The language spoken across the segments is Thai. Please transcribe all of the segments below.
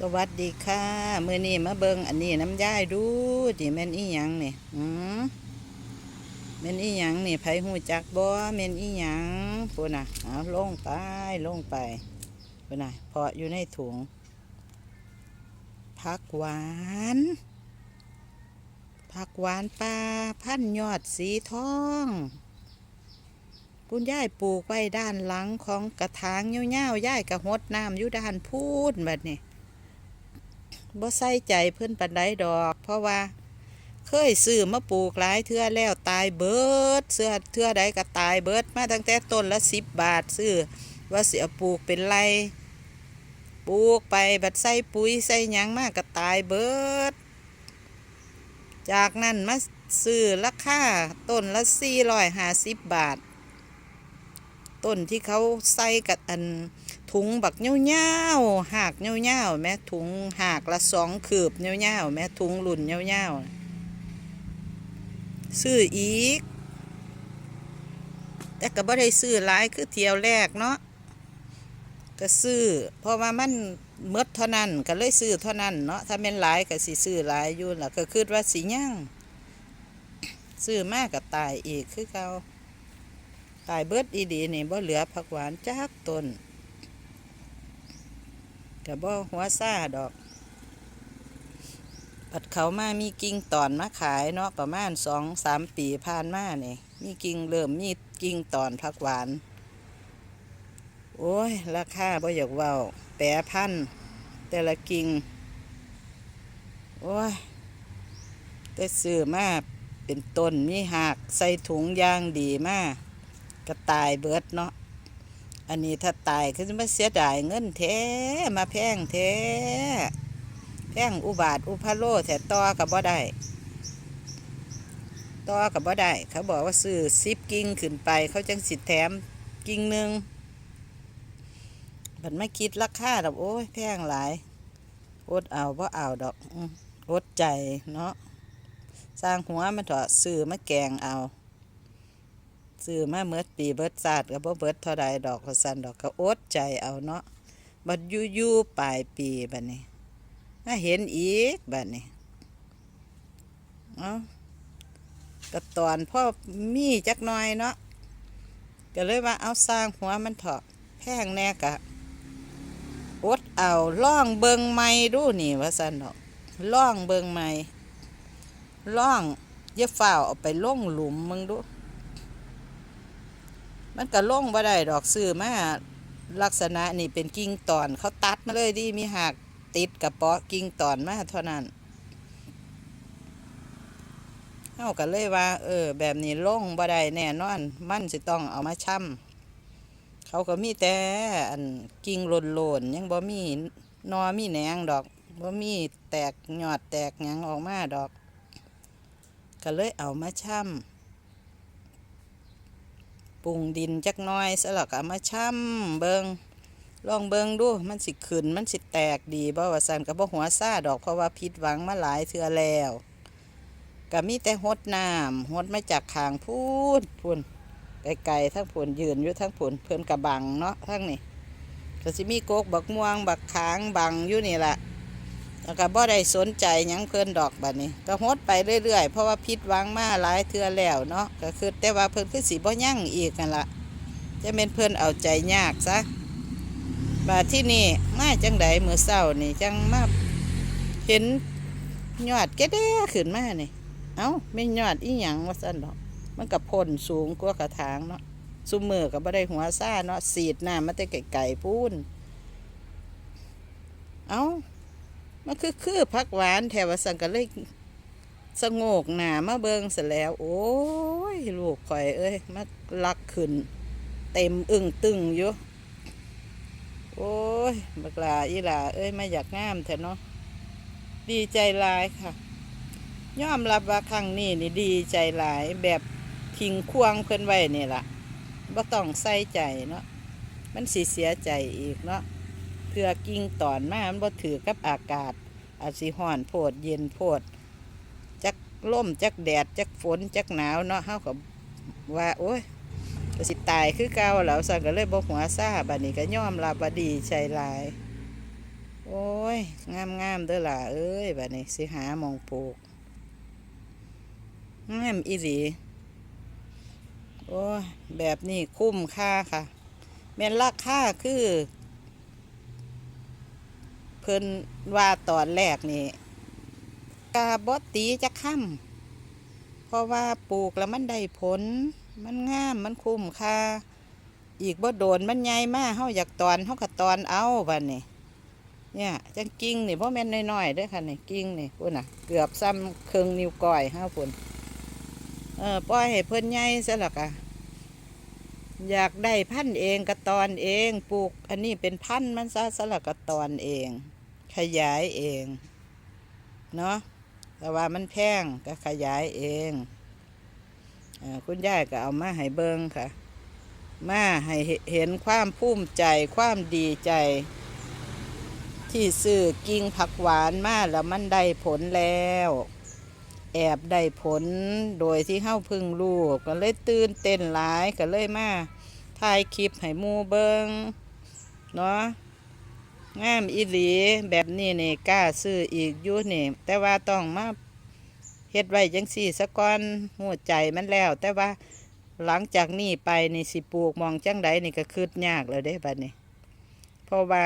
สวัสดีค่ะมื้อนี้มาเบิงอันนี้น้ำย่ายดูดิแม่นอีหยังนี่อืมแม่นอีหยังนี่ไผหูจักบ่แม่นอีหยังพุ่นน่ะเอาลงไปลงไปพุ่นน่ะเพาะอยู่ในถุงผักหวานผักหวานป่าพันยอดสีทอง คุณย่ายปลูกไว้ด้านหลังของกระถางเงาวๆยายกระหดน้ำอยู่ด้านพูนแบบนี้ บ่ใส่ใจเพิ่อนปันไดดอก เพราะว่า เคยซื้อมาปลูกหลายเทื่อแล้วตายเบิดเสื้อเทื่อใดก็ตายเบิดมาตั้งแต่ต้นละสิบบาทซื้อว่าเสียปลูกเป็นไรปลูกไปบัดใส่ปุ๋ยใส่หยังมากก็ตายเบิด จากนั้นมาซื้อราคาต้นละสี่ร้อยห้าสิบบาท ต้นที่เขาใส่กับอัน ถุงบักเงี้ยวๆหากเงี้ยวๆแม่ถุงหากละสองคืบเงี้ยวๆแม่ถุงหลุ่นเงี้ยวๆซื้ออีก แต่ก็บ่ได้ซื้อหลายคือเที่ยวแรกเนาะก็ซื้อเพราะว่ามันเมดเท่านั้นก็เลยซื้อเท่านั้นเนาะถ้าเป็นหลายก็สิซื้อหลายอยู่ล่ะก็คิดว่าสิย่างซื้อมากก็ตายอีกคือเขาตายเบิดอีดีนี่บ่เหลือผักหวานจักต้น กับ่หัวซ่าดอกผัดเขามามีกิ่งตอนมาขายเนาะประมาณสองสามปีผ่านมาเนี่ยมีกิ่งเริ่มมีกิ่งตอนผักหวาน โอ้ย ราคาบ่อยากเว้าแปรพันแต่ละกิ่ง โอ้ย แต่ซื้อมาเป็นต้นมีหักใส่ถุงยางดีมากกระตายเบิดเนาะ อันนี้ถ้าตายคือมาเสียดายเงินแท้มาแพงแท้แพงอุบาทอุพาโลแท้ต่อกับบ่ได้ต่อกับบ่ได้เขาบอกว่าซื้อซิปกิ้งขึ้นไป เขาจังสิแถมกิ้งหนึ่งมันไม่คิดราคาดอกโอ้ยแพงหลายอดเอาบ่เอาดอกอดใจเนาะสร้างหัวมันเถอะซื้อมาแกงเอา ซื้อมาเมื่อปีเบิดศาสตร์ก็บ่เบิดเท่าใดดอกสันดอกก็อดใจเอาเนาะบัดยู่ยู่ปลายปีบัดนี้มาเห็นอีกบัดนี้เอาก็ตอนพ่อมีจักหน่อยเนาะก็เลยว่าเอาสร้างหัวมันเถาะแพงแน่กะอดเอาล่องเบิงไม้ดูนี่ว่าสันดอกล่องเบิงไม้ล่องอย่าฝ้าเอาไปล่องหลุมมึงดู มันก็ล่งบ่ได้ดอกซื้อมาลักษณะนี่เป็นกิ่งตอนเขาตัดมาเลยดิมีหักติดกับเปาะกิ่งตอนมาเท่านั้นเฮาก็เลยว่า เออ แบบนี้ล่งบ่ได้แน่นอน มันสิต้องเอามาช่ำเขาก็มีแต่อันกิ่งหล่นๆยังบ่มีนอมีแหนงดอกบ่มีแตกหยอดแตกหยังออกมาดอก ก็เลยเอามาช่ำ ปรุงดินจักน้อยสลักเอามาช่ำเบิงลองเบิงดูมันสิขึ้นมันสิแตกดีบ่ว่าสันกับบ่หัวซ่าดอกเพราะว่าผิดหวังมาหลายเทื่อแล้วก็มีแต่หดน้ำหดมาจากขางพูนพูนไกลๆทั้งพูนยืนอยู่ทั้งพูนเพื่อนกระบังเนาะทั้งนี่ก็สิมีโกกบักม่วงบักขางบังอยู่นี่แหละ แล้วก็บ่ได้สนใจยังเพิ่นดอกบัดนี้ ก็หดไปเรื่อยๆ เพราะว่าผิดหวังมาหลายเทื่อแล้วเนาะก็คือแต่ว่าเพิ่นคือสิบ่ยั่งอีกกันละจะเป็นเพิ่นเอาใจยากซะบาที่นี่มาจังใดมื้อเช้านี่จังมาเห็นยอดแก่แด้ขึ้นมานี่เอ้าไม่ยอดอีหยังว่าซั่นดอก มันก็พ่นสูงกว่ากระถางเนาะซุมือก็บ่ได้หัวซ่าเนาะสีดหน้ำมาแต่ไกลๆพูนเอ้า มันคือคือผักหวานแถวสังก็เลยสงกหนามาเบิงเสร็จแล้ว โอ้ย ลูกข่อย เอ้ยมาลักขึ้น เต็มอึ้งตึงอยู่ โอ้ยบักลาอีหลาเอ้ยมาอยากงามแท้เนาะดีใจหลายค่ะยอมรับว่าครั้งนี้นี่ดีใจหลายแบบทิ้งควงเพิ่นไว้นี่ล่ะบ่ต้องใส่ใจเนาะมันสิเสียใจอีกเนาะ ทือกิ่งตอนมามันบ่ถือกับอากาศ อาจสิห้อนโพดเย็นโพดจักล่มจักแดดจักฝนจักหนาวเนาะเฮาก็ว่าโอ้ยก็สิตายคือเก่าแล้วสั่นก็เลยบ่หัวซ่าบัดนี้ก็ยอมรับว่าดีใจหลาย โอ้ยงามงามๆเด้อล่ะเอ้ยบัดนี้สิหามองปลูกงามอีหลีโอ้ยแบบนี้คุ้มค่าค่ะแม่นราคาคือ เพิ่นว่าตอนแรกนี่กาบอตีจะค่ำเพราะว่าปลูกแล้วมันได้ผล มันงามมันคุ้มค่าอีกบ่โดนมันใหญ่มากเฮาอยากตอนเฮาก็ตอนเอาบัดนี้เนี่ยจังกิ่งนี่บ่แม่นน้อยๆเด้อค่ะนี่กิ่งนี่พุ่นน่ะ เกือบซ้ำเครึ่งนิ้วก้อยเฮาพุ่นเออปล่อยให้เพิ่นใหญ่ซะแล้วก็อยากได้พันธุ์เองก็ตอนเองปลูก อันนี้เป็นพันธุ์มันซะซะแล้วก็ตอนเอง ขยายเอง เนาะแต่ว่ามันแพงก็ขยายเองอคุณยายก็เอามาให้เบิงค่ะ มาให้เห็นความภูมิใจความดีใจ ที่ซื้อกิ่งผักหวานมาแล้วมันได้ผลแล้ว แอบได้ผลโดยที่เฮาพึ่งรู้ก็เลยตื่นเต้นหลายก็เลยมาถ่ายคลิปให้มูเบิงเนาะ งามอีหลีแบบนี้นี่กล้าซื้ออีกอยู่นี่ แต่ว่าต้องมาเฮ็ดไว้จังสี่สะก่อนหัวใจมันแล้ว แต่ว่าหลังจากนี้ไปนี่สิปลูกมองจังใดนี่ก็คืดยากแล้วเด้บัดนี้เพราะว่า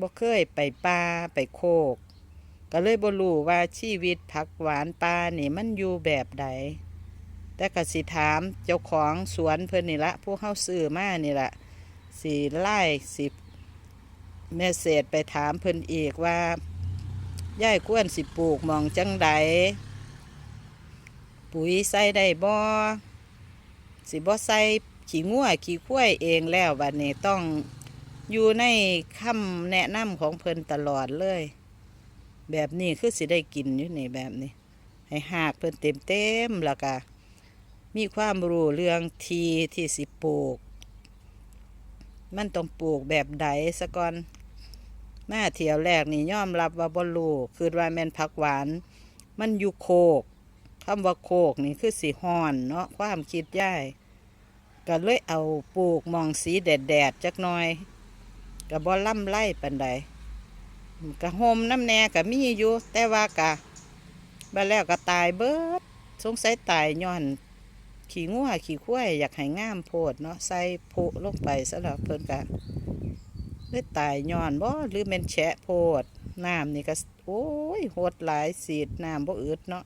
บ่เคยไปป่าไปโคก ก็เลยบ่รู้ว่าชีวิตผักหวานป่านี่มันอยู่แบบใดแต่ก็สิถามเจ้าของสวนเพิ่นนี่ละผู้เฮาซื้อมานี่ละสิไล่สิ เมสเซจไปถามเพิ่นอีกว่าย่ายควรสิปลูกมองจังใดปุ๋ยใส่ได้บ่สิบ่ใส่ขี้งัวขี้ควยเองแล้วบัดนี้ต้องอยู่ในคำแนะนำของเพิ่นตลอดเลย แบบนี้คือสิได้กินอยู่นี่แบบนี้ ให้หากเพิ่นเต็มเต็มๆแล้วก็มีความรู้เรื่องทีที่สิปลูก มันต้องปลูกแบบใดซะก่อน มาเที่ยวแรกนี่ยอมรับว่าบ่รู้คือว่าแม่นผักหวาน มันอยู่โคกคำว่าโคกนี่คือสีห้อนเนาะความคิดย่ายก็เลยเอาปลูกมองสีแดดๆจักหน่อยก็บ่ล่ำไล่ปันใดกะโฮมน้ำแน่กะมีอยู่ แต่ว่ากะบัดแล้วก็ตายเบิดสงสัยตายย้อน ขี่งัวขี่ควายอยากให้งามโพดเนาะใส่โพะลงไปซะแล้วเพิ่นกะ เลยตายย้อนบ่หรือแม่นแฉะโพดน้ำนี่ก็ โอ้ยโหดหลายสีดน้ำบ่อืดเนาะ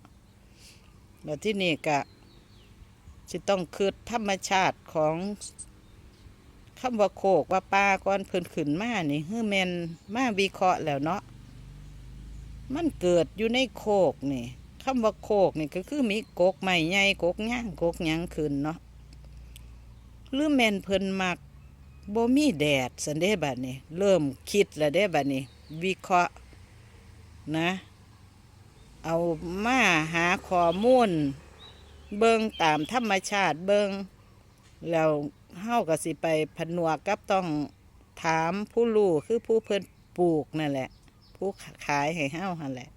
แล้วที่นี่กะสิต้องคืดธรรมชาติของคำว่าโคกว่าปลาก่อนเพิ่นขึ้นมานี่ฮือแม่นมาวิเคราะห์แล้วเนาะมันเกิดอยู่ในโคกนี่คำว่าโคกนี่ก็คือมีกกใหม่ใหญ่กกย่างกกยังขึ้นเนาะหรือแม่นเพิ่นมัก บ่มีแดดสันเด้บัดนี้ เริ่มคิดแล้วเด้บัดนี้ วิเคราะห์นะ เอามาหาข้อมูล เบิ่งตามธรรมชาติเบิ่งแล้วเฮาก็สิไปผนวกกับต้องถามผู้รู้คือผู้เพิ่นปลูกนั่นแหละ ผู้ขายให้เฮาหั่นแหละ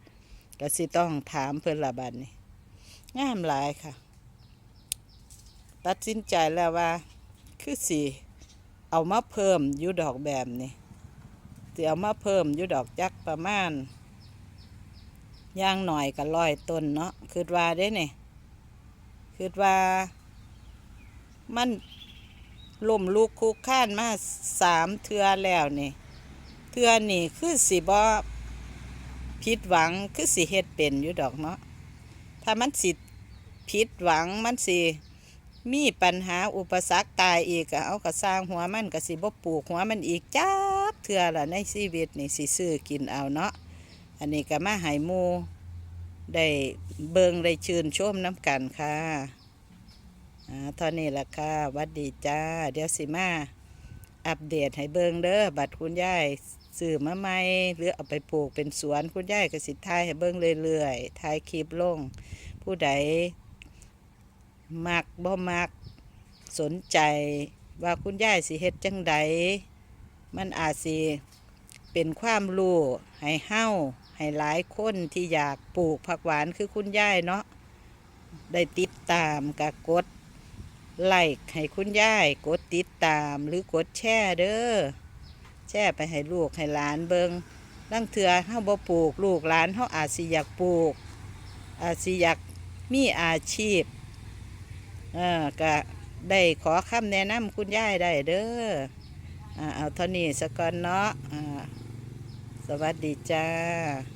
ก็สิต้องถามเพิ่นละบัดนี้งามหลายค่ะ ตัดสินใจแล้วว่าคือสิ เอามาเพิ่มยูดอกแบบนี้สิเอามาเพิ่มยูดอกจักประมาณย่างหน่อยก็ร้อยต้นเนาะคือว่าได้เนี่ยคือว่ามันล่มลูกคุกค้านมาสามเทือแล้วนี่เทือนี่คือสิบ่ผิดหวังคือสิเฮ็ดเป็นอยู่ดอกเนาะถ้ามันสิผิดหวังมันสิ มีปัญหาอุปสรรคตายอีกก็เอากระสร้างหัวมันก็สิบ่ปลูกหัวมันอีกจักเทื่อละในชีวิตนี่สิซื้อกินเอาเนาะอันนี้ก็มาห้หมูได้เบิงได้ชื่นชมน้ำกันค่ะอ่าเท่านี้ละค่ะวัดดีจ้า เดี๋ยวสิมาอัปเดตให้เบิงเด้อบัตรคุณยายซื้อมาใหม่หรือเอาไปปลูกเป็นสวนคุณยายก็สิทายให้เบิงเรื่อยๆทายคลิปลง ผู้ใด มักบ่มัก สนใจว่าคุณยายสิเฮ็ดจังใดมันอาจสิเป็นความรู้ให้เฮ้าให้หลายคนที่อยากปลูกผักหวานคือคุณยายเนาะได้ติดตามกะกดไลค์ให้คุณยายกดติดตามหรือกดแชร์เด้อแชร์ไปให้ลูกให้หลานเบิงลังเถื่อเฮาบ่ปลูกลูกหลานเฮาอาจสิอยากปลูก อาจสิอยากมีอาชีพ เออก็ได้ขอคำแนะนำคุณยายได้เด้ออ่าเอาเท่านี้สะก่อนเนาะอ่าสวัสดีจ้า